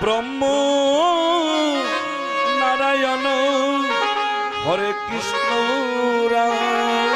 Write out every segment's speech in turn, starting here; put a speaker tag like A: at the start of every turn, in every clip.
A: ব্রহ্ম নারায়ণ হরে কৃষ্ণ রাম।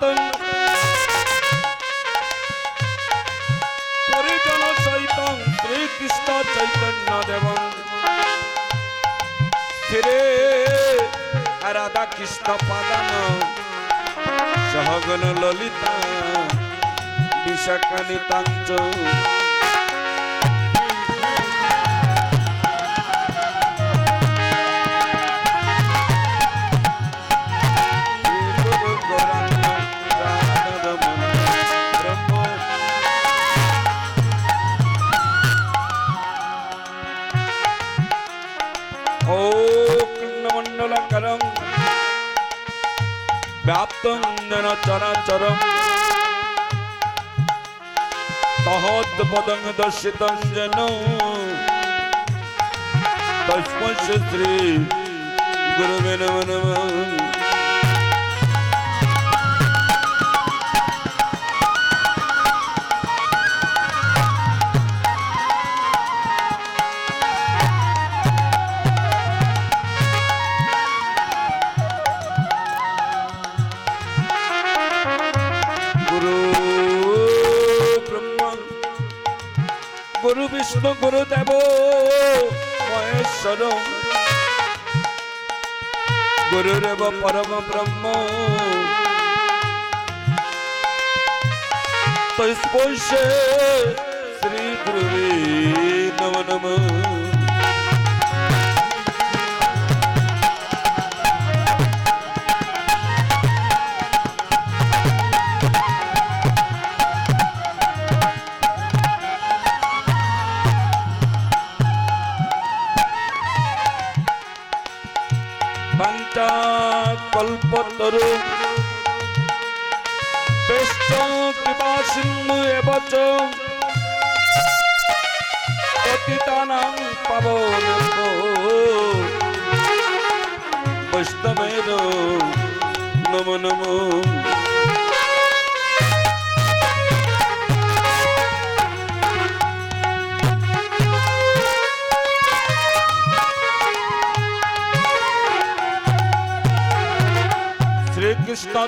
A: সাবদতং পরিজন সহিতং শ্রীকৃষ্ণ চৈতন্য দেবং স্থিরে রাধা কৃষ্ণ পাদান সহগণ ললিতা বিশাখানিতাঞ্চ ব্যাপ্তং যেন চরাচরম তহৎ পদং দর্শিতং যেন তস্মৈ শ্রী গুরুবে নম নমঃ গুরুদেব মহেশ্বর। গুরুদেব পরম ব্রহ্ম। তস্পর্শে শ্রী গুরুবে নম নম। কল্পতরু বেষ্ট কৃপা সিন্ধু এবচ পতিতানাং পাবন বৈষ্ণবের নম নম।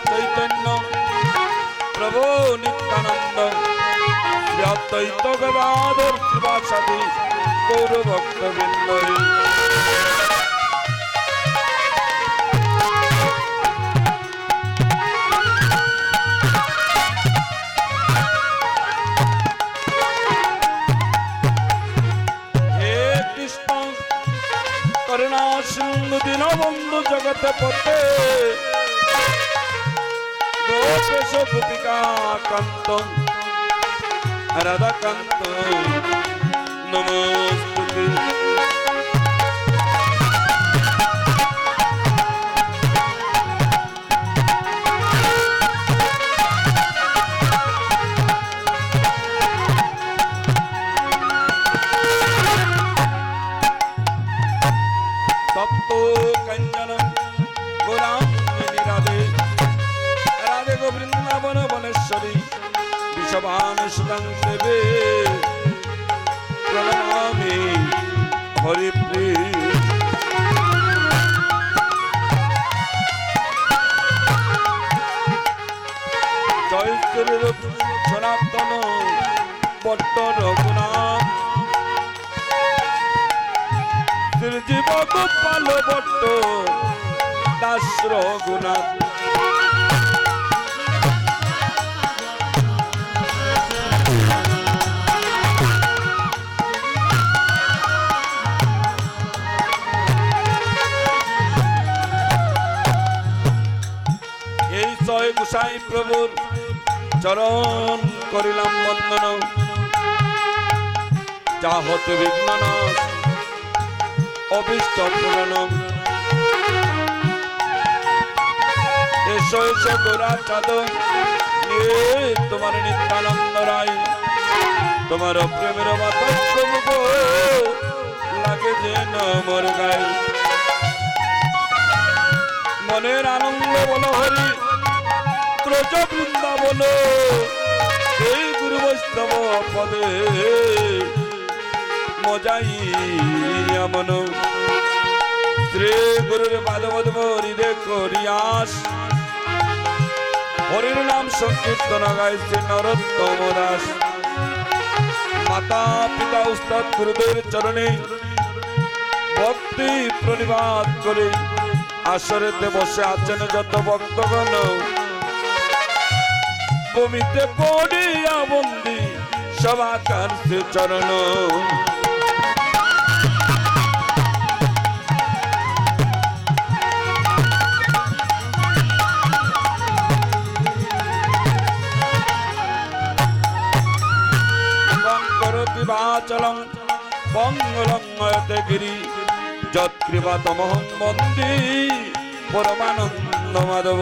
A: চৈতন্য প্রভু নিত্যানন্দ। শ্রী অদ্বৈত গদাধর শিবাসাদি গৌর ভক্তবৃন্দ হে কৃষ্ণ করুণা সিন্ধু দীনবন্ধু জগতে পথে কান্ত রাধাকান্ত নমস্তুতে দেবে। প্রণমামি হরিপ্রিয়। জয় শ্রী সনাতন বট্ট রঘুনাথ। শ্রীজীব গোপাল ভট্ট দাস রঘুনাথ। ছয় গোসাই প্রভুর। চরণ করিলাম বন্দন। যা হতে বিঘ্ন নাশ অভিষ্ট পূরণ। এসো এসো গোরা চাঁদ। তোমার নিত্যানন্দ রায়। তোমার প্রেমের মাতা প্রভু লাগে যেন মোর গায়ে। মনের আনন্দ বল হরি। ব্রজ বৃন্দাবন। এই গুরু বৈষ্ণব পদে মজাই আমন। শ্রী গুরুর পাদবদ্ম হৃদয় করিয়াস। হরির নাম সংকীর্তন গাইছে নরোত্তম দাস। মাতা পিতা উস্তাদ গুরুদেব চরণে ভক্তি প্রণিবাদ করে। আসরেতে বসে আছেন যত ভক্তগণ। ভূমিতে পড়িয়া বন্দি সবাকার চরণ। গিরি যৎকৃপাতমহং বন্দি পরমানন্দ মাধব।